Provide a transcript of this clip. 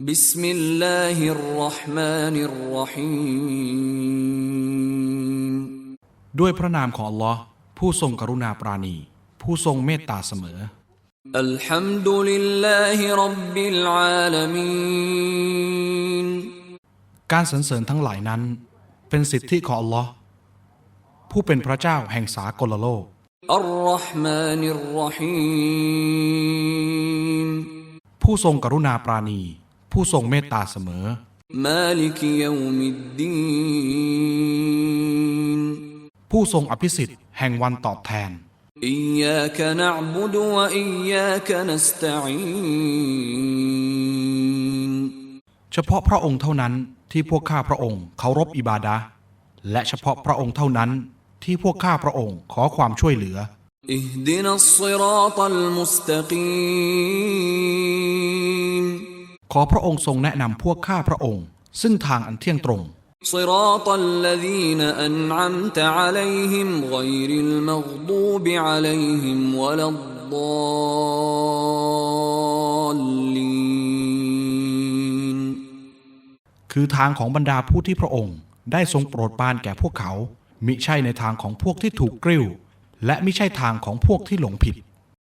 بسم الله الرحمن الرحيم ด้วยพระนามของอัลลอฮ์ผู้ทรงกรุณาปราณี ผู้ทรงเมตตาเสมอ الحمد لله رب العالمين การสรรเสริญทั้งหลายนั้น เป็นสิทธิของอัลลอฮ์ผู้เป็นพระเจ้าแห่งสากลโลก الرحمن الرحيم ผู้ทรงกรุณาปราณี ผู้ทรงเมตตาเสมอ مالك يوم الدين ผู้ทรงอภิสิทธิ์แห่งวันตอบแทน إياك نعبد وإياك نستعين เฉพาะพระองค์เท่านั้นที่พวกข้าพระองค์เคารพอิบาดะห์และเฉพาะพระองค์เท่านั้นที่พวกข้าพระองค์ขอความช่วยเหลือ اهدنا الصراط المستقيم ขอพระองค์ทรงแนะนำพวกข้าพระองค์ ซึ่งทางอันเที่ยงตรง صراط الذين أنعمت عليهم غير المغضوب عليهم ولا الضالين คือทางของบรรดาผู้ที่พระองค์ได้ทรงโปรดปรานแก่พวกเขา มิใช่ในทางของพวกที่ถูกกริ้ว และมิใช่ทางของพวกที่หลงผิด